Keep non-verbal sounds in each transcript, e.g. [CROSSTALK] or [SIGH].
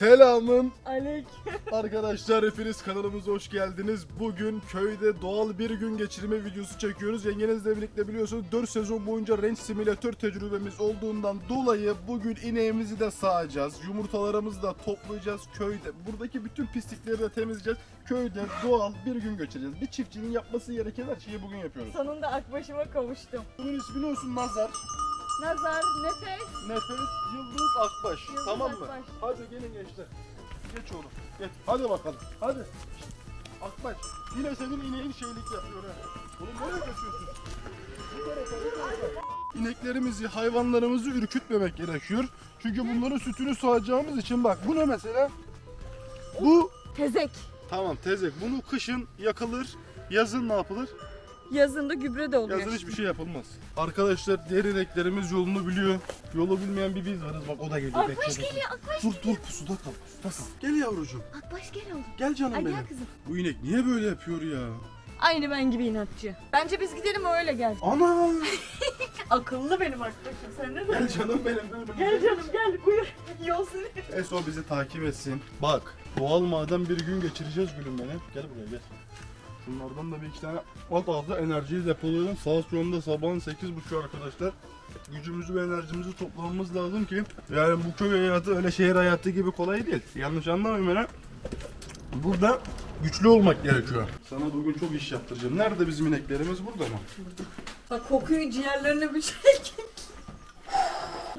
Selamın Alek. arkadaşlar hepiniz kanalımıza hoş geldiniz. Bugün köyde doğal bir gün geçirme videosu çekiyoruz. Yengenizle birlikte biliyorsunuz 4 sezon boyunca Ranch Simulator tecrübemiz olduğundan dolayı bugün ineğimizi de sağacağız. Yumurtalarımızı da toplayacağız köyde. Buradaki bütün pislikleri de temizleyeceğiz. Köyde doğal bir gün geçireceğiz. Bir çiftçinin yapması gereken her şeyi bugün yapıyoruz. Sonunda akbaşıma kavuştum. Bunun ismi ne olsun Nazar? Nazar, nefes. Nefes, Yıldız, Akbaş. Yıldız tamam mı? Akbaş. Hadi gelin gençler. Geç oğlum. Geç. Hadi bakalım. Hadi. Akbaş. Yine senin ineğin şeylik yapıyor ha. Oğlum nereye kaçıyorsun? Bu tarafa, bu tarafa. İneklerimizi, hayvanlarımızı ürkütmemek gerekiyor. Çünkü bunların sütünü sağacağımız için bak bu ne mesela? Bu Tezek. tamam tezek. Bunu kışın yakılır. Yazın ne yapılır? Yazında gübre de oluyor. Yazın hiçbir şey yapılmaz. Arkadaşlar diğer ineklerimiz yolunu biliyor. Yolu bilmeyen bir biz varız. Bak o da geliyor. Akbaş Bekle, bekle. geliyor, Akbaş. Dur dur pusuda kal. Pusuda kal. Gel yavrucuğum. Akbaş gel oğlum. Gel canım Ay benim. gel kızım. Bu inek niye böyle yapıyor ya? Aynı ben gibi inatçı. Bence biz gidelim öyle gel. Ana! [LAUGHS] Akıllı benim arkadaşım. Sen ne Gel canım benim. benim. Gel canım gel buyur. Yol seni. Eso bizi takip etsin. Bak doğal maden bir gün geçireceğiz gülüm benim. Gel buraya gel. Bunlardan da bir iki tane at ağzı enerjiyi depolayalım. Saat şu anda sabahın 8.30 arkadaşlar. Gücümüzü ve enerjimizi toplamamız lazım ki yani bu köy hayatı öyle şehir hayatı gibi kolay değil. Yanlış anlamayın beni. Burada güçlü olmak gerekiyor. Sana bugün çok iş yaptıracağım. Nerede bizim ineklerimiz? Burada mı? Bak kokuyu ciğerlerine bir şey.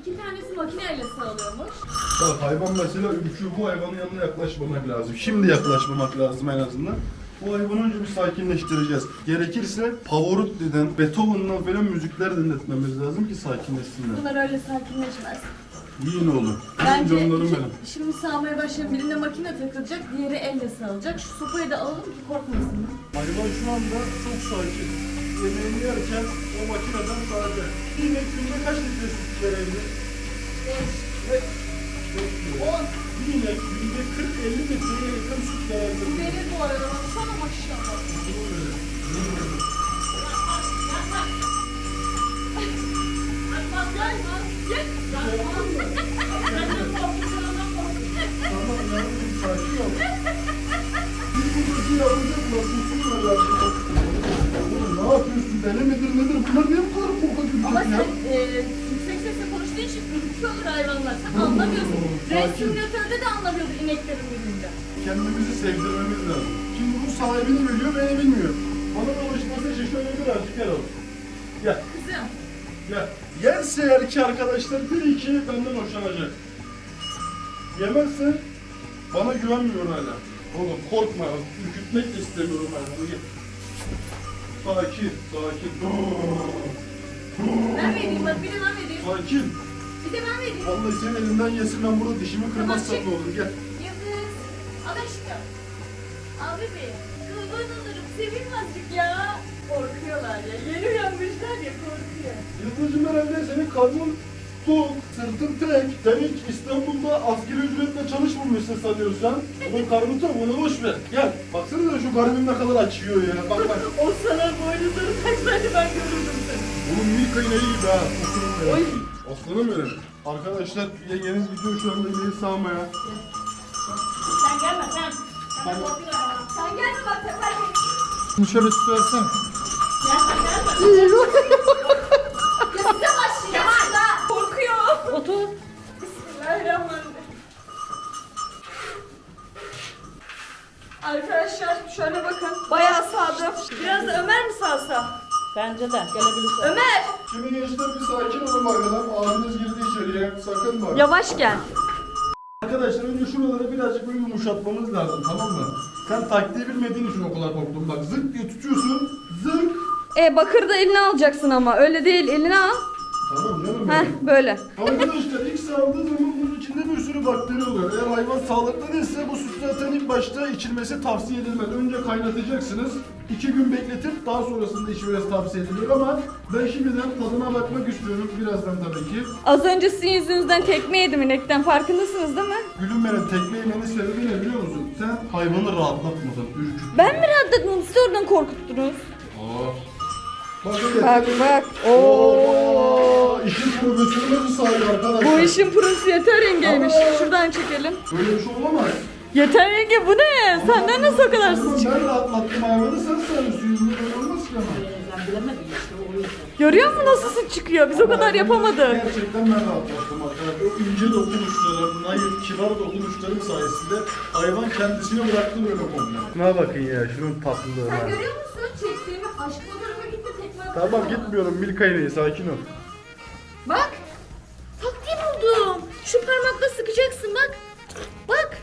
İki tanesi makineyle sağlıyormuş. Bak hayvan mesela ürküyor. Bu hayvanın yanına yaklaşmamak lazım. Şimdi yaklaşmamak lazım en azından. Bu hayvanı önce bir sakinleştireceğiz. Gerekirse Pavarotti deden, Beethoven'dan falan müzikler dinletmemiz lazım ki sakinleşsinler. Bunlar öyle sakinleşmez. Yiyin oğlum. Bence Canlarım benim. şimdi sağmaya başlayalım. Birine makine takılacak, diğeri elle sağlayacak. Şu sopayı da alalım ki korkmasın. Hayvan şu anda çok sakin. Yemeğini yerken o makineden sağlayacak. Bir inek günde kaç litre süt verebilir? Beş kilo. Bir inek günde 40-50 litreye yakın süt verebilir. Verir bu arada. Baksana maşallah. Bir iki benden hoşlanacak. Yemezse bana güvenmiyor hala. Oğlum korkma, ürkütmek de istemiyorum hayvanı. Gel. Sakin, sakin. Ben vereyim bak bir de ben vereyim. Sakin. Bir de ben vereyim. Vallahi senin elinden yesin ben burada dişimi kırmazsam ne olur gel. Yıldız. Al aşkım. Al bebeğim. Kurban olurum. Sevin azıcık ya. Korkuyorlar ya. Yeni uyanmışlar ya korkuyor. Yıldız'cığım herhalde senin karnın tok, sırtın tek. Sen hiç İstanbul'da asgari ücretle çalışmamışsın sanıyorsan. Bunun karnı tok onu boş ver. Gel baksana şu garibim ne kadar açıyor ya. Bak bak. O sana boynuzları taksaydı ben görürdüm seni. Oğlum Milka ineği gibi ha. Aslanım benim. Oy. Aslanım benim. Arkadaşlar yengeniz gidiyor şu anda ineği sağmaya. Sen gelme sen. Sen korkuyorlar. Sen gelme bak sefer Bunu şöyle tutarsan. Gelme gelme. Bence de gelebilirsin. Ömer! Şimdi gençler bir sakin olun bakalım. Abiniz girdi içeriye. Sakın bak. Yavaş gel. Arkadaşlar önce şuraları birazcık böyle yumuşatmamız lazım tamam mı? Sen taktiği bilmediğin için o kadar korktun. Bak zık diye tutuyorsun. Zık. E bakır da eline alacaksın ama öyle değil eline al. Tamam canım Heh benim. böyle. Arkadaşlar ilk sağladığı zaman sürü bakteri oluyor. Eğer hayvan sağlıklı değilse bu süt zaten ilk başta içilmesi tavsiye edilmez. Önce kaynatacaksınız. iki gün bekletip daha sonrasında içmeniz tavsiye edilir ama ben şimdiden tadına bakmak istiyorum birazdan tabii ki. Az önce sizin yüzünüzden tekme yedim inekten farkındasınız değil mi? Gülüm benim tekme yemenin sebebi ne biliyor musun? Sen hayvanı rahatlatmadın, ürküttün. Ben mi rahatladım siz oradan korkuttunuz? Aa. Bakın Bak bak. Oo. İşin profesyonel sahibi arkadaşlar. Bu işin prosu yeter yengeymiş. Şuradan çekelim. Böyle bir şey olamaz. Yeter yenge bu ne? Senden nasıl o kadar su çıkıyor? Ben rahatlattım hayvanı sen sarıyorsun. Yüzünde böyle olmaz ki ama. Ben bilemedim işte o yüzden. Görüyor musun nasıl su çıkıyor? Biz o kadar yapamadık. Gerçekten ben rahatlattım arkadaşlar. O ince dokunuşlarım, naif, kibar dokunuşlarım sayesinde hayvan kendisini bıraktı böyle komple. Şuna bakın ya, şunun tatlılığına. Sen görüyor musun? Çektiğimi aşk tekme attı Tamam gitmiyorum Milka ineği, sakin ol. Bak. Taktiği buldum. Şu parmakla sıkacaksın bak. Bak.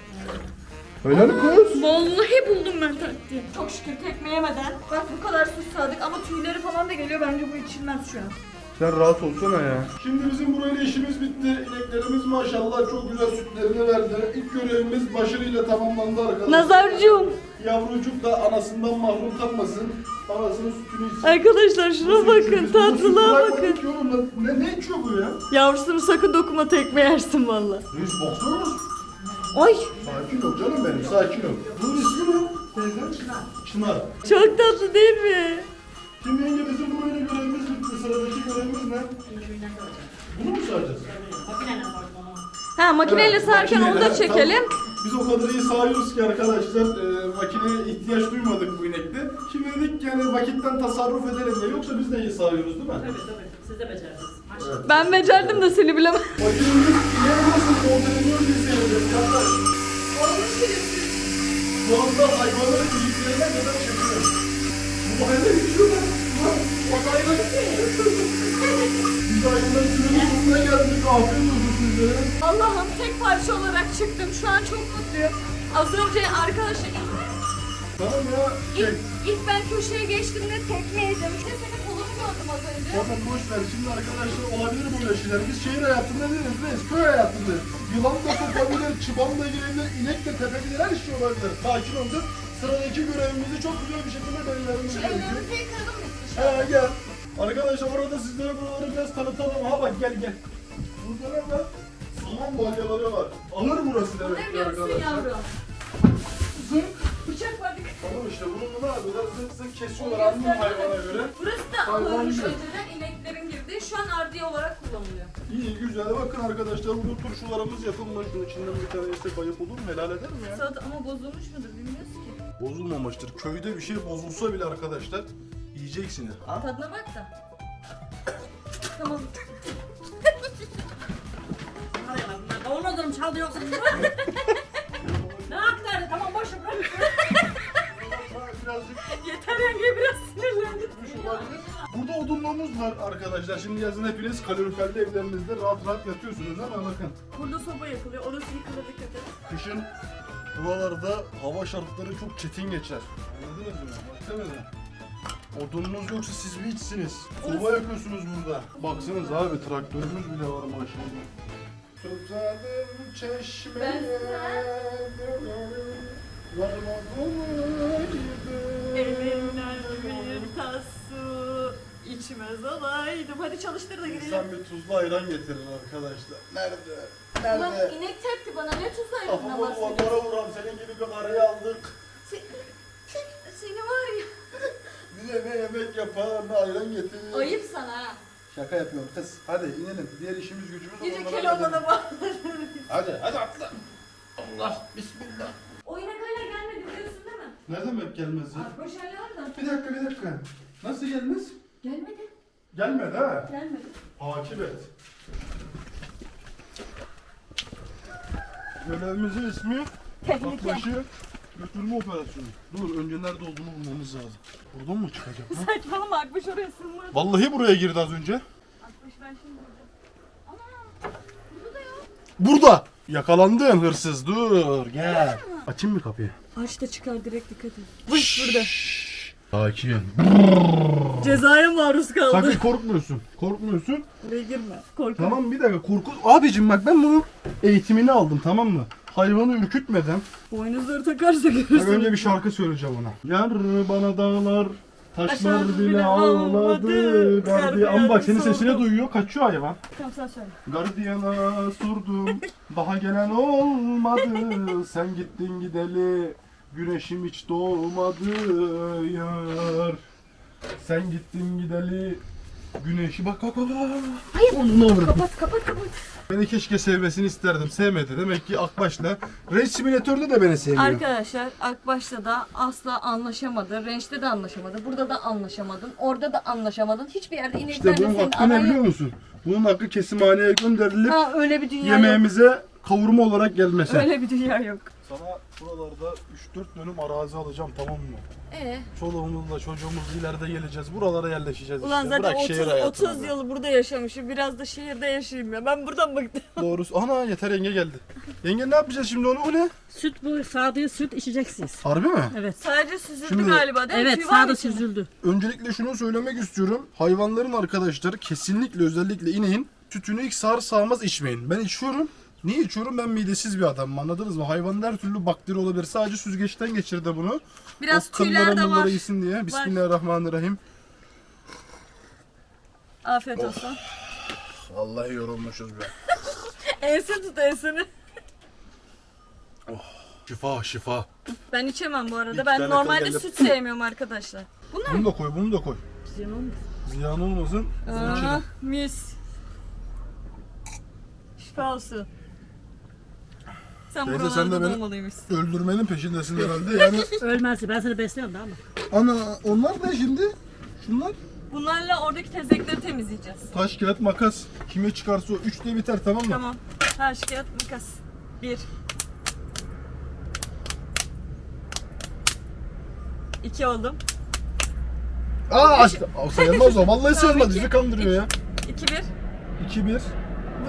Öyle mi kız? Vallahi buldum ben taktiği. Çok şükür tekme yemeden. Bak bu kadar susadık ama tüyleri falan da geliyor. Bence bu içilmez şu an. Sen rahat olsana ya. Şimdi bizim burayla işimiz bitti. İneklerimiz maşallah çok güzel sütlerini verdi. İlk görevimiz başarıyla tamamlandı arkadaşlar. Nazarcığım. Yavrucuk da anasından mahrum kalmasın. Anasının sütünü içsin. Arkadaşlar şuna bakın. Tatlılığa bakın. Ne, ne içiyor bu ya? Yavrusunu sakın dokuma tekme yersin valla. Reis baksana mısın? Ay Sakin ol canım benim, sakin ol. Bunun ismi ne? Teyzem? Çınar. Çınar. çok tatlı değil mi? Şimdi yenge bizim burayla görevimiz bitti. Sıradaki görevimiz ne? Bunu mu saracağız? Ha makineyle Evet, sararken onu da çekelim. Biz o kadar iyi sağıyoruz ki arkadaşlar e, makineye ihtiyaç duymadık bu inekte. Şimdi dedik yani vakitten tasarruf edelim diye. Yoksa biz de iyi sağıyoruz değil mi? Tabii tabii. Siz de becerdiniz. Maşallah. Evet. Ben becerdim de seni bilemem. [LAUGHS] Makinemiz ineğe nasıl kontrolünü biz seyredeceğiz. Hatta şu anda hayvanların iliklerine kadar çekiyor. Bu hayvan içiyor Allah'ım tek parça olarak çıktım. Şu an çok mutluyum. Az önce arkadaşlar Tamam ya. İlk, ilk ben köşeye geçtiğimde tekme yedim. Bir de senin kolunu gördüm az önce. Tamam boş ver. Şimdi arkadaşlar olabilir böyle şeyler. Biz şehir hayatında değiliz. Biz köy hayatındayız. Yılan da sokabilir, çıban da girebilir, inek de tepebilir, her şey olabilir. Sakin olun. Sıradaki görevimizi çok güzel bir şekilde belirlememiz gerekiyor. ellerimi şu He gel. Arkadaşlar orada sizlere buraları biraz tanıtalım. Ha bak gel gel. Burada ne var? Saman balyaları var. Alır burası demek ki arkadaşlar. yavrum? Zınk. Bıçak var. Tamam işte bunu ne yapıyorlar? Zınk zınk kesiyorlar gösterdim. hayvana göre. Burası da yiyor. önceden ineklerin girdiği. Şu an ardiye olarak kullanılıyor. İyi güzel. Bakın arkadaşlar bu turşularımız yapılmış. Bunun içinden bir tane ise bayıp olur mu? Helal eder mi ya? Salata ama bozulmuş mudur bilmiyoruz ki. Bozulmamıştır. Köyde bir şey bozulsa bile arkadaşlar yiyeceksiniz. Tadına bak da. tamam. Kavanozumu çaldı yoksa. ne aktardı? Tamam boş ver. bırak. Birazcık Yeter yenge biraz sinirlendim. olabilir. Burada odunluğumuz var arkadaşlar. Şimdi yazın hepiniz kaloriferli evlerinizde rahat rahat yatıyorsunuz ama bakın. Burada soba yapılıyor. Orası yıkılır dikkat et. Kışın buralarda hava şartları çok çetin geçer. Anladınız mı? Baksanıza. Odununuz yoksa siz bir içsiniz. Soba yakıyorsunuz burada. Baksanız abi traktörümüz bile var maşallah. Susadım çeşmeye Varmadım Elimden bir tas su içmez olaydım. Hadi çalıştır da gidelim. İnsan bir tuzlu ayran getirir arkadaşlar. Nerede? Ulan Nerede? inek tepti bana ne tuz ayrına Kafamı bahsediyorsun? duvarlara vuran senin gibi bir araya aldık. Se- yemek yapar ne ayran getirir. Ayıp sana ha. Şaka yapıyorum kız. Hadi inelim. Diğer işimiz gücümüz Gece onlara gidelim. bak. Hadi hadi atla. Allah bismillah. O inek hala gelmedi biliyorsun değil mi? Ne demek gelmez ya? Boş hala da. Bir dakika bir dakika. Nasıl gelmez? Gelmedi. Gelmedi ha. Gelmedi. Takip et. Görevimizin ismi Tehlike. Akbaşı götürme operasyonu. Dur önce nerede olduğunu bulmamız lazım. Buradan mı çıkacak ha? Saçmalama Akbaş oraya sığmaz. Vallahi buraya girdi az önce. Akbaş ben şimdi burada. Ana. Burada da yok. Burada. Yakalandın hırsız. Dur gel. Açayım mı kapıyı? Aç da çıkar direkt dikkat et. Burada. Sakin. Cezaya maruz kaldı. Sakın korkmuyorsun. Korkmuyorsun. Buraya girme. Korkma. Tamam bir dakika korku. Abicim bak ben bunun eğitimini aldım tamam mı? Hayvanı ürkütmeden. Boynuzları takarsa Bak görürsün. önce bir şarkı söyleyeceğim ona. Yar bana dağlar taşlar Taşlar bile bile ağladı. ağladı. Gardiyan. Ama bak senin sordu. duyuyor. Kaçıyor hayvan. Tamam sen söyle. Gardiyana sordum. Daha gelen olmadı. Sen gittin gideli. Güneşim hiç doğmadı yar. Sen gittin gideli güneşi bak bak bak bak. Hayır. Onu. Kapat kapat kapat. Beni keşke sevmesini isterdim. Sevmedi. Demek ki Akbaş'la. Race Simulator'da da beni sevmiyor. Arkadaşlar Akbaş'ta da asla anlaşamadı. Range'de de anlaşamadı. Burada da anlaşamadın. Orada da anlaşamadın. Hiçbir yerde İşte ineklerle bunun senin hakkı ne biliyor yok. musun? Bunun hakkı kesimhaneye gönderilip Ha öyle bir dünya yok. yemeğimize kavurma olarak gelmesi. Öyle bir dünya yok. Sana buralarda 3-4 dönüm arazi alacağım tamam mı? Ee, Çoluğumuzla çocuğumuzla ileride geleceğiz. Buralara yerleşeceğiz ulan işte. zaten Bırak 30, şehir hayatını. 30 yıl burada yaşamışım. Biraz da şehirde yaşayayım ya. Ben buradan bıktım. [LAUGHS] Doğrusu. Ana yeter yenge geldi. Yenge ne yapacağız şimdi onu? O ne? Süt bu sade süt içeceksiniz. Harbi mi? Evet. Sadece süzüldü Şimdi- galiba değil mi? Evet Tüy var mı sade içinde? süzüldü. Öncelikle şunu söylemek istiyorum. Hayvanların arkadaşlar kesinlikle özellikle ineğin sütünü ilk sağır sağmaz içmeyin. Ben içiyorum. Niye içiyorum? Ben midesiz bir adamım anladınız mı? Hayvanın her türlü bakteri olabilir. Sadece süzgeçten geçirdi bunu. Biraz o tüyler de var. gitsin diye. Bismillahirrahmanirrahim. Afiyet olsun. Vallahi yorulmuşuz be. [LAUGHS] Ense tut enseni. Şifa şifa. Ben içemem bu arada. Bir Ben normalde süt sevmiyorum arkadaşlar. Bunu da koy, bunu da koy. Ziyan olmasın. Bunu Aa, içelim. mis. Şifa olsun. Sen Teyze, buralarda sen de beni- doğmalıymışsın. Öldürmenin peşindesin herhalde. Yani [LAUGHS] Ölmezsin ben seni besliyorum da ama. ana onlar ne şimdi? Şunlar Bunlarla oradaki tezekleri temizleyeceğiz. taş kağıt makas. Kime çıkarsa o üçte biter tamam mı? Tamam. Taş, kağıt, makas. Bir. İki oldum. Aa açtı. Aa, sayılmaz o. Vallahi [LAUGHS] sayılmaz. Bizi kandırıyor ya. İki bir. 2-1.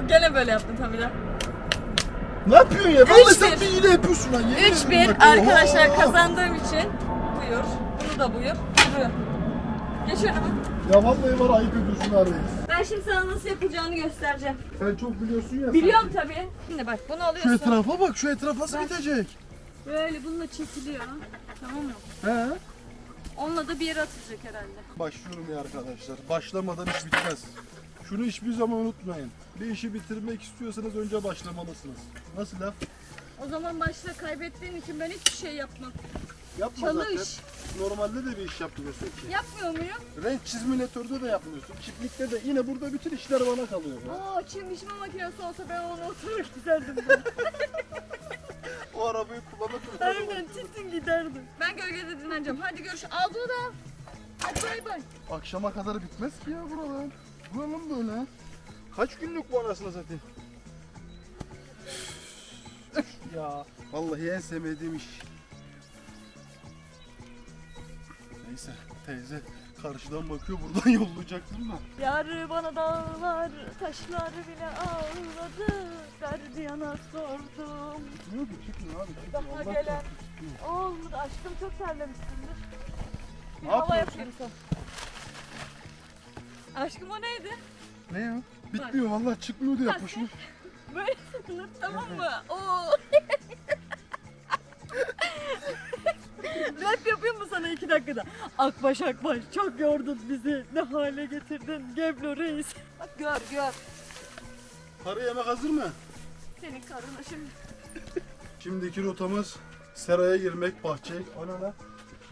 Bu gene böyle yaptım tabii de. Ne yapıyorsun ya? Vallahi sen bir. hile yapıyorsun lan. Yemin ederim bir bak. arkadaşlar Oha! kazandığım için buyur. Bunu da buyur. Buyur. Geç önüme. Ya vallahi var ayıp ediyorsun neredeyiz. Ben şimdi sana nasıl yapılacağını göstereceğim. Sen çok biliyorsun ya. Biliyorum tabii. Şimdi bak bunu Şu alıyorsun. etrafa bak. Şu etraf nasıl bitecek? Böyle bununla çekiliyor. Tamam mı? He? Onunla da bir yere atılacak herhalde. Başlıyorum ya arkadaşlar. Başlamadan iş bitmez. Şunu hiçbir zaman unutmayın. Bir işi bitirmek istiyorsanız önce başlamalısınız. Nasıl laf? O zaman başta kaybettiğin için ben hiçbir şey yapmam. Yapma Çalış. zaten. Normalde de bir iş yapmıyorsun ki. Yapmıyor muyum? Renk çizminatörde de yapmıyorsun. Çiftlikte de yine burada bütün işler bana kalıyor. Ya. Aa çim biçme makinesi olsa ben onu oturur giderdim. [LAUGHS] O arabayı kullanıp Aynen titin giderdim. Ben gölgede dinleneceğim. Hadi görüş. Al bunu da. Hadi bay bay. Akşama kadar bitmez ki ya buralar. Buranın böyle. Kaç günlük bu anasını satayım. Ya. Vallahi en sevmediğim iş. Neyse teyze karşıdan bakıyor buradan [LAUGHS] yollayacaktım da. Yarı bana dağlar, taşlar bile ağladı. Derdi yana sordum. Çıkmıyor ki çıkmıyor abi. Çıkmıyor. Daha Allah gelen korusun. olmadı. Aşkım çok terlemişsindir. Bir Ne hava yapıyorsun? yapayım sana. Aşkım o neydi? Ne ya? Bitmiyor vallahi çıkmıyor diye yapmışım. [LAUGHS] Böyle sıkılır tamam mı? Oo. [LAUGHS] Rap yapayım mı sana iki dakikada? Akbaş Akbaş çok yordun bizi. Ne hale getirdin Geblo Reis. Bak gör gör. Karı yemek hazır mı? Senin karına şimdi. Şimdiki rotamız seraya girmek, bahçeye. Ana lan.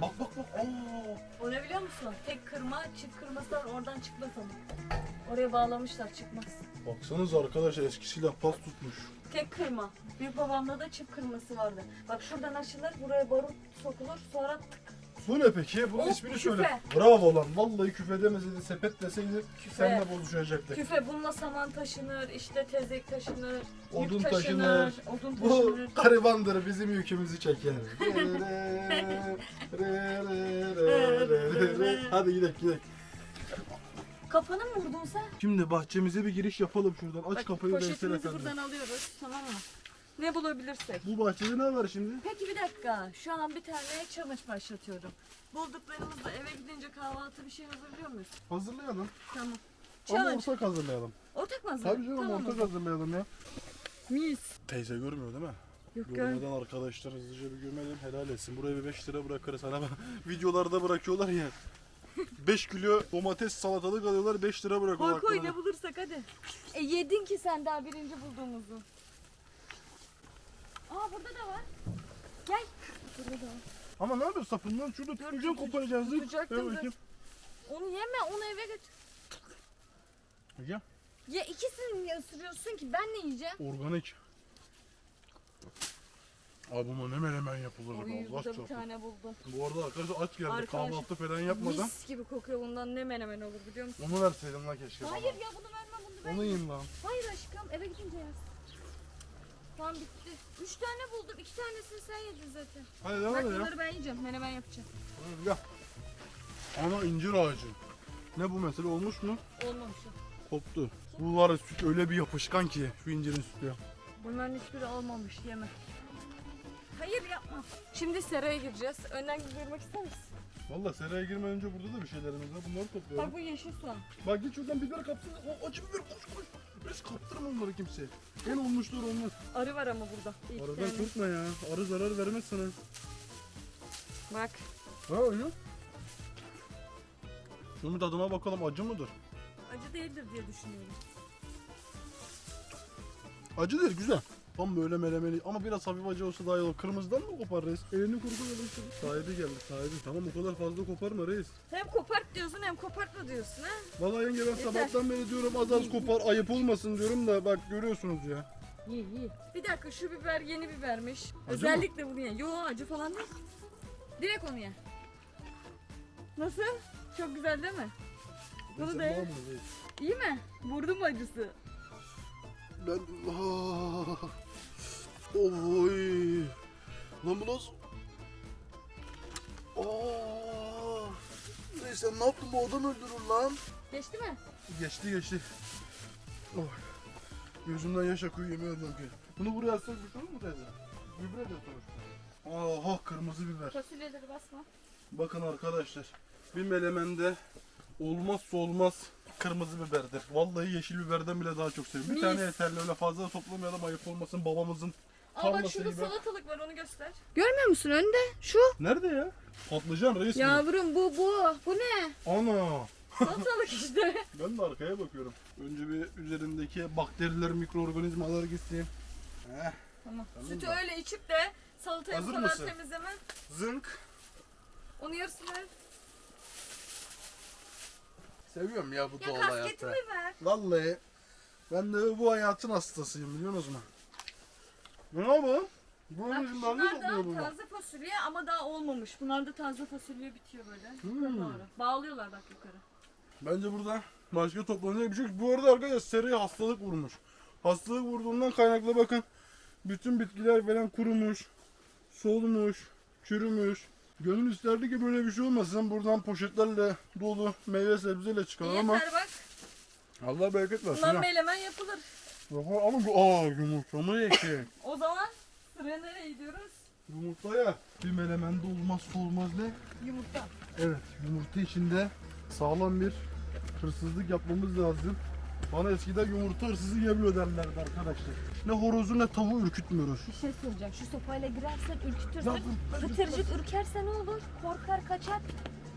Bak bak bak. Aa. O ne biliyor musun? Tek kırma, çift kırması var oradan çıkmaz ama. Oraya bağlamışlar çıkmaz. Baksanıza arkadaşlar eski silah pas tutmuş. Tek kırma. Büyük babamda da çift kırması vardı. Bak şuradan açılır, buraya barut sokulur, sonra tık. Bu ne peki? Bunun O ismini küfe. söyle. Bravo lan. Vallahi küfe demeseydi, sepet deseydi Küfe. seninle bozuşacaktık. Küfe bununla saman taşınır, işte tezek taşınır, Odun yük taşınır. odun Bu taşınır. garibandır bizim yükümüzü çeker. [LAUGHS] Hadi gidelim gidelim. Kafana mı vurdun sen? Şimdi bahçemize bir giriş yapalım şuradan. Aç Bak, kapıyı Veysel poşetimizi buradan alıyoruz, tamam mı? Ne bulabilirsek. Bu bahçede ne var şimdi? Peki bir dakika, şu an bir tane challenge başlatıyorum. Bulduklarımızla eve gidince kahvaltı bir şey hazırlıyor muyuz? Hazırlayalım. Tamam. Ama Challenge. ortak hazırlayalım. Ortak mı hazırlayalım? Tabii canım Tamam o ortak zaman. hazırlayalım ya. Mis. Teyze görmüyor değil mi? Yok gör. Görmeden arkadaşlar hızlıca bir gömelim helal etsin. Buraya bir 5 lira bırakırız. Hani [LAUGHS] videolarda bırakıyorlar ya. 5 kilo domates salatalık alıyorlar 5 lira Koy bırakıyorlar. koy aklına. ne bulursak hadi. E yedin ki sen daha birinci bulduğumuzu. Aa burada da var. Gel. Burada da var. Ama ne yapıyorsun sapından? Şurada tutacaksın tut- koparacaksın. tutacaktım da. Onu yeme onu eve götür. Ya Ya ikisini niye ısırıyorsun ki ben ne yiyeceğim? organik. Abi buna ne menemen yapılır Oy Allah burada bir çarpsın. tane buldum. Bu arada arkadaşlar aç geldi Arkadaşlar, kahvaltı falan yapmadan. Mis gibi kokuyor bundan ne menemen olur biliyor musun? Onu verseydin lan keşke Hayır ya bunu verme bunu bana. verme. Onu yiyin lan. Hayır aşkım eve gidince yersin. Tamam bitti. Üç tane buldum. iki tanesini sen yedin zaten. Hadi Bak devam ya. bunları ben yiyeceğim. Menemen yapacağım. Hı, Gel. Ana incir ağacı. Ne bu mesele olmuş mu? Olmamış o. Koptu. Bu var ya süt öyle bir yapışkan ki şu incirin sütü. Bunların hiçbiri olmamış. Yeme. Hayır yapma. Şimdi seraya gireceğiz. Önden girmek ister misin? Valla seraya girmeden önce burada da bir şeylerimiz var. Bunları toplayalım. Bak bu yeşil soğan. Bak git şuradan biber kapsın. O acı biber koş koş. Biz kaptırma onları kimseye. En olmuştur olmaz. Arı var ama burada. İlk Aradan tane. korkma ya. Arı zarar vermez sana. Bak. Ha öyle. Şunun tadına bakalım acı mıdır? Acı değildir diye düşünüyorum. Acı değil güzel. Tam böyle melemeli ama biraz hafif acı olsa daha iyi olur. Kırmızıdan mı kopar reis? Elini şimdi. Sahibi geldi sahibi. Tamam o kadar fazla koparma reis. Hem kopart diyorsun hem kopartma diyorsun ha. Vallahi yenge ben sabahtan beri diyorum az az kopar ayıp olmasın diyorum da bak görüyorsunuz ya. İyi iyi. Bir dakika şu biber yeni bibermiş. mı? Özellikle bunu ye. Yo acı falan değil. Direkt onu ye. Nasıl? Çok güzel değil mi? Bunu da mı reis? İyi mi? Vurdu mu acısı? Ben... Ah. Oy. Lan bu nasıl? Reis sen ne yaptın bu adam öldürür lan. Geçti mi? Geçti geçti. Oh. Gözümden yaş akıyor yemin ederim ki. Bunu buraya atsak olur mu teyze? Gübre de sonuçta. Aha kırmızı biber. Fasulyeleri basma. Bakın arkadaşlar. Bir melemende olmazsa olmaz kırmızı biberdir. Vallahi yeşil biberden bile daha çok seviyorum. Bir Mis. tane yeterli öyle fazla da toplamayalım ayıp olmasın babamızın. Aa bak Tarlası şurada gibi. salatalık var onu göster. Görmüyor musun önde? Şu. Nerede ya? Patlıcan reis mi? Yavrum bu bu. Bu ne? Ana. Salatalık işte. [LAUGHS] Ben de arkaya bakıyorum. Önce bir üzerindeki bakteriler, mikroorganizmalar gitsin. Heh. Tamam. Tamam Sütü da. öyle içip de salatayı bu Hazır kadar mısın? temizleme. Zınk. Onu yarısını ver. Seviyorum ya bu Ya doğal kasketimi hayatı. ver. Vallahi ben de bu hayatın hastasıyım biliyorsunuz mu? Ne bu? Bu Bak ne şunlar topluyor da bunlar? taze fasulye ama daha olmamış. Bunlar da taze fasulye bitiyor böyle. Hmm. Doğru. Bağlıyorlar bak yukarı. Bence burada başka toplanacak bir şey yok. Bu arada arkadaşlar seriye hastalık vurmuş. Hastalık vurduğundan kaynaklı bakın. Bütün bitkiler falan kurumuş, solmuş, çürümüş. Gönül isterdi ki böyle bir şey olmasın. Buradan poşetlerle dolu meyve sebzeyle çıkalım ama Yeter bak. Allah bereket versin. Ha. melemen yapılır. Bak, Ama bu aa yumurta mı yeki? [LAUGHS] O zaman sıraya nereye gidiyoruz? Yumurta ya. Bir melemende olmazsa olmaz ne? Yumurta. Evet yumurta içinde sağlam bir hırsızlık yapmamız lazım. Bana eskiden yumurta hırsızı yemiyor derlerdi arkadaşlar. Ne horozu ne tavuğu ürkütmüyoruz. Bir şey söyleyeceğim. Şu sopayla girersen Ya ürkütürsün. bu- Pıtırcık ürkerse ne olur? Korkar kaçar.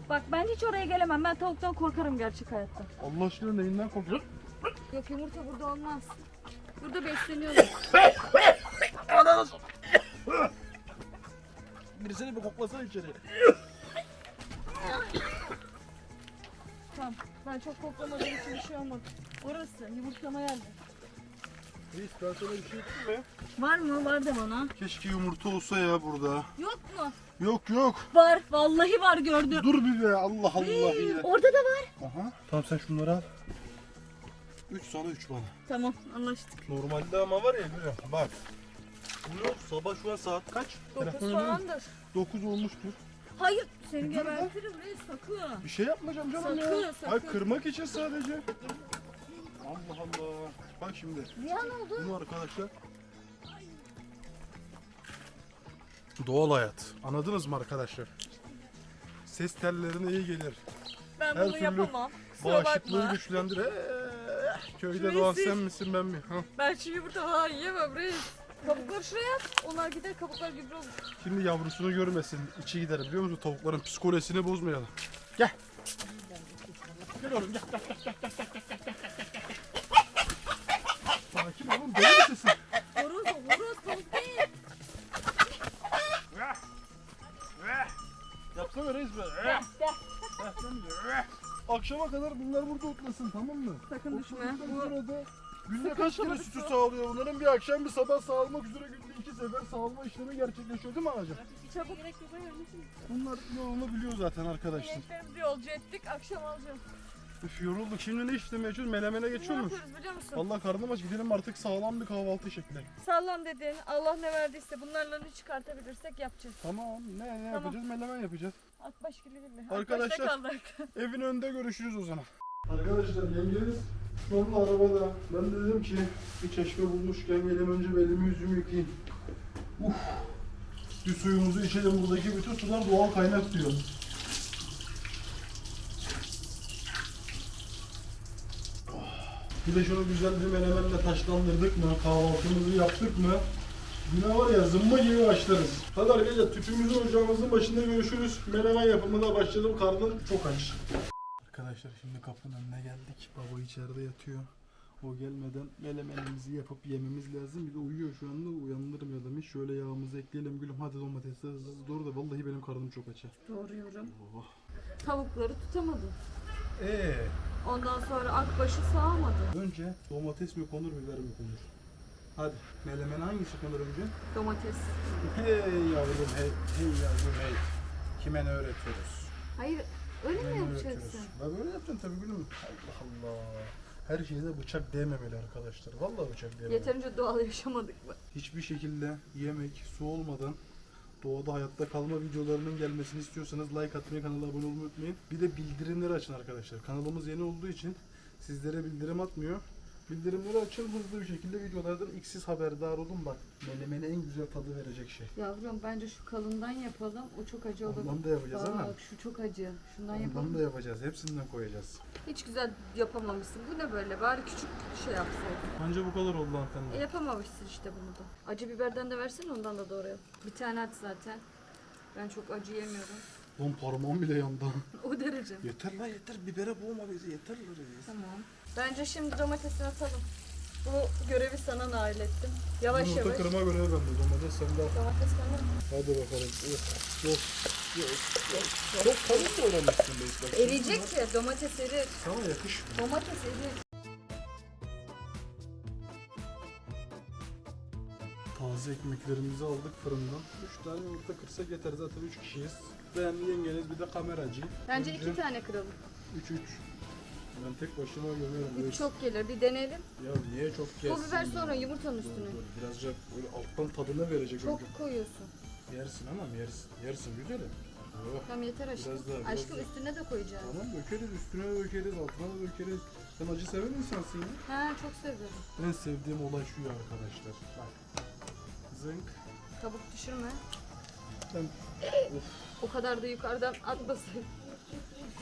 Bak ben hiç oraya gelemem. Ben tavuktan korkarım gerçek hayatta. Allah aşkına neyinden korkuyorsun? Yok yumurta burada olmaz. Burada besleniyorlar. Birisini bir koklasana içeri. tamam. Ben çok koklamadığım için bir şey olmadı. Orası yumurtlama yerleri. Reis ben sana bir şey yapayım mı? Var mı? Var de bana. Keşke yumurta olsa ya burada. Yok mu? Yok yok. Var. Vallahi var gördüm. Dur bir be Allah Allah ya. Orada da var. Aha. Tamam sen şunları al. 3 sana 3 bana. Tamam anlaştık. Normalde ama var ya gülüm bak. Bu yok sabah şu an saat kaç? Dokuz Telefonu falandır. 9 olmuştur. Hayır. Seni gebertirim reis sakın. Bir şey yapmayacağım canım ya. Sakın, sakın. Hayır kırmak için sadece. Allah Allah. Bak şimdi. Ziyan oldu. Bunu arkadaşlar. Doğal hayat. Anladınız mı arkadaşlar? Ses tellerine iyi gelir. Ben Her bunu türlü yapamam. Kusura Bağışıklığı bakma. güçlendirir. Eh, köyde doğan sil. sen misin ben mi? Ha. Ben şu yumurta falan yiyemem reis. Kabukları şuraya at. Onlar gider kabuklar gübre olur. Şimdi yavrusunu görmesin. içi gider biliyor musun? Tavukların psikolojisini bozmayalım. Gel. Gel oğlum gel. gel, gel, gel, gel, gel, gel. Sakin olun. Deli misin? Horoz o horoz tavuk değil. Yapsana reis be. Akşama kadar bunlar burada otlasın tamam mı? Sakın düşme. Bu sonra da günde kaç kere sütü sağlıyor bunların? Bir akşam bir sabah sağlamak üzere günde iki sefer sağlama işlemi gerçekleşiyor değil mi ağacım? çabuk gerek yok. niçin? Bunlar yolunu biliyor zaten arkadaşlar. İneklerimizi yolcu ettik. Akşam alacağız. Üf yorulduk. Şimdi ne işlemi geçiyoruz? Melemene Ne geçiyor muyuz? yapıyoruz biliyor musun? Allah karnım aç gidelim artık sağlam bir kahvaltı şekli. Sağlam dedin. Allah ne verdiyse bunlarla ne çıkartabilirsek yapacağız. Tamam ne, ne Tamam. yapacağız? Melemen yapacağız. Akbaş gibi gibi. Arkadaşlar- Akbaşta kaldık. Evin önünde görüşürüz o zaman. Arkadaşlar yengeniz anda arabada. Ben de dedim ki bir çeşme bulmuşken gelin önce bir elimi yüzümü yıkayayım. Uf. Bir suyumuzu içelim. Buradaki bütün sular doğal kaynak diyor. Bir de şunu güzel bir menemenle taşlandırdık mı? Kahvaltımızı yaptık mı? Güne var ya zımba gibi başlarız. Hadi arkadaşlar tüpümüzün ocağımızın başında görüşürüz. Menemen yapımına başladım. Karnım çok aç. Arkadaşlar şimdi kapının önüne geldik. Baba içeride yatıyor. O gelmeden melemenimizi yapıp yememiz lazım. Bir de uyuyor şu anda. Uyandırım ya demiş. Şöyle yağımızı ekleyelim gülüm. Hadi domatesler hızlı hızlı doğru da vallahi benim karnım çok aç. ha. Doğruyorum. Oh. Tavukları tutamadım. Ee, Ondan sonra akbaşı sağamadı. önce domates mi konur biber mi konur? Hadi melemen hangisi konur önce? Domates. Hey yavrum hey, hey yavrum hey. Kime ne öğretiyoruz? Hayır öyle mi yapacaksın? Ben böyle yapacaksın tabii gülüm. Allah Allah. Her şeyde bıçak değmemeli arkadaşlar. Vallahi bıçak değmemeli. Yeterince doğal yaşamadık mı? Hiçbir şekilde yemek, su olmadan doğada hayatta kalma videolarının gelmesini istiyorsanız like atmayı, kanala abone olmayı unutmayın. Bir de bildirimleri açın arkadaşlar. Kanalımız yeni olduğu için sizlere bildirim atmıyor. Bildirimleri açın hızlı bir şekilde videolardan ilk siz haberdar olun bak. Menemene en güzel tadı verecek şey. Yavrum bence şu kalından yapalım. O çok acı olabilir. Ondan da yapacağız ama. Bak şu çok acı. Şundan Ondan yapalım. da yapacağız. Hepsinden koyacağız. Hiç güzel yapamamışsın. Bu ne böyle? Bari küçük şey yapsaydın. Anca bu kadar oldu E, hanımefendi. yapamamışsın işte bunu da. Acı biberden de versene ondan da doğrayalım. Bir tane at zaten. Ben çok acı yemiyorum. Lan parmağım bile yandı. [LAUGHS] O derece. yeter lan yeter. Bibere boğma bizi. Yeter lan. reis. Tamam. Bence şimdi domatesini atalım. Bu görevi sana nail ettim. Yavaş Yumurta yavaş. kırma görevi bende. Domates sen de al. Domates bana. Hadi bakalım. Yok, yok, yok. Çok tavuk doğramışsın be İsmail. Eriyecek ya domates erir. Sana yakışmıyor. Domates erir. Taze ekmeklerimizi aldık fırından. 3 tane yumurta kırsak yeter zaten 3 kişiyiz. Ben yengeniz bir de kameracı. Bence iki tane kıralım. 3 3. Ben tek başıma. Üç reis. çok gelir. Bir deneyelim. Ya niye çok gelsin? Pul biber sonra ya? yumurtanın Dur, üstüne. dur, Birazcık böyle alttan tadına verecek. Çok önce. koyuyorsun. Yersin ama yersin. Yersin güzelim. Oh. Tamam yeter aşkım. Biraz daha, biraz aşkım daha. üstüne de koyacağız. Tamam dökeriz üstüne de dökeriz altına da dökeriz. Sen acı seven insansın ya. Ha çok seviyorum. En sevdiğim olay şu ya arkadaşlar. Bak. Zınk. Tavuk düşürme. Ben... of. O kadar da yukarıdan atmasın.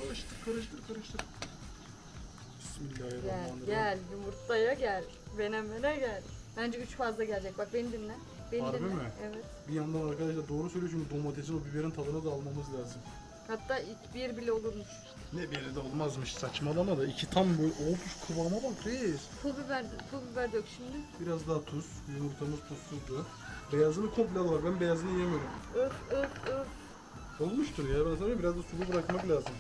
Karıştır karıştır karıştır. Gel Bismillahirrahmanirrahim. gel yumurtaya gel. Benemene gel. Bence üç fazla gelecek. Bak beni dinle. Beni Harbi dinle. mi? Evet. Bir yandan arkadaşlar doğru söylüyor çünkü domatesin o biberin tadını da almamız lazım. Hatta ilk bir bile olurmuş. Ne biri de olmazmış saçmalama da iki tam böyle of kıvama bak reis. Pul biber, pul biber dök şimdi. Biraz daha tuz. Yumurtamız tuzsuzdu. Beyazını komple al bak ben beyazını yemiyorum. Öf öf öf. Olmuştur ya ben sana biraz da sulu bırakmak lazım.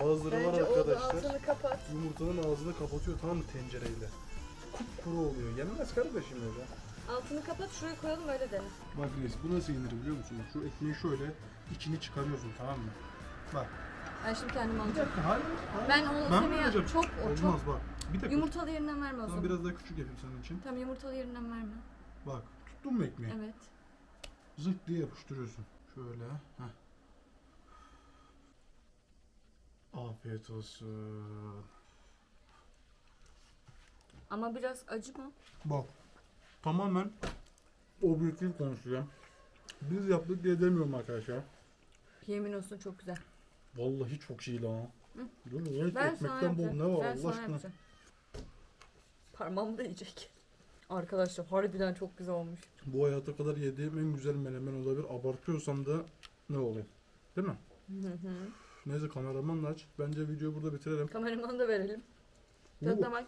Bazıları var Bence oldu arkadaşlar. ağzını kapat. Yumurtanın ağzını kapatıyor tamam mı tencereyle. Kupkuru oluyor. Yenmez kardeşim öyle. Altını kapat şuraya koyalım öyle dene. Bak reis bu nasıl yenir biliyor musun? Şu ekmeği şöyle içini çıkarıyorsun tamam mı? Bak. Ben şimdi kendim Bir alacağım. dakika. Ben onu mi ya- yapacağım? çok o Olmaz çok bak. Bir dakika. yumurtalı yerinden verme o Tamam zaman. biraz daha küçük yapayım senin için. Tamam yumurtalı yerinden verme. Bak tuttun mu ekmeği? Evet. Zık diye yapıştırıyorsun. Şöyle. Heh. Afiyet olsun. Ama biraz acı mı? Bak. Tamamen objektif konuşuyorum. Biz yaptık diye demiyorum arkadaşlar. Yemin olsun çok güzel. Vallahi çok iyi lan. Dur Ben ekmekten bol ne var ben Allah sana aşkına. yapacağım. Parmağım da yiyecek. Arkadaşlar harbiden çok güzel olmuş. Bu hayata kadar yediğim en güzel menemen olabilir. Abartıyorsam da ne oluyor? Değil mi? Hı hı. Neyse kameraman da aç. Bence videoyu burada bitirelim. Kameramanı da verelim. Tadına bak.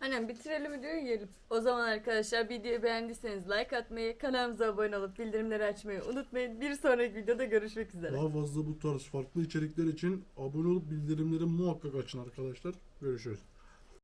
Aynen bitirelim videoyu yiyelim. O zaman arkadaşlar videoyu beğendiyseniz like atmayı, kanalımıza abone olup bildirimleri açmayı unutmayın. Bir sonraki videoda görüşmek üzere. Daha fazla bu tarz farklı içerikler için abone olup bildirimleri muhakkak açın arkadaşlar. Görüşürüz.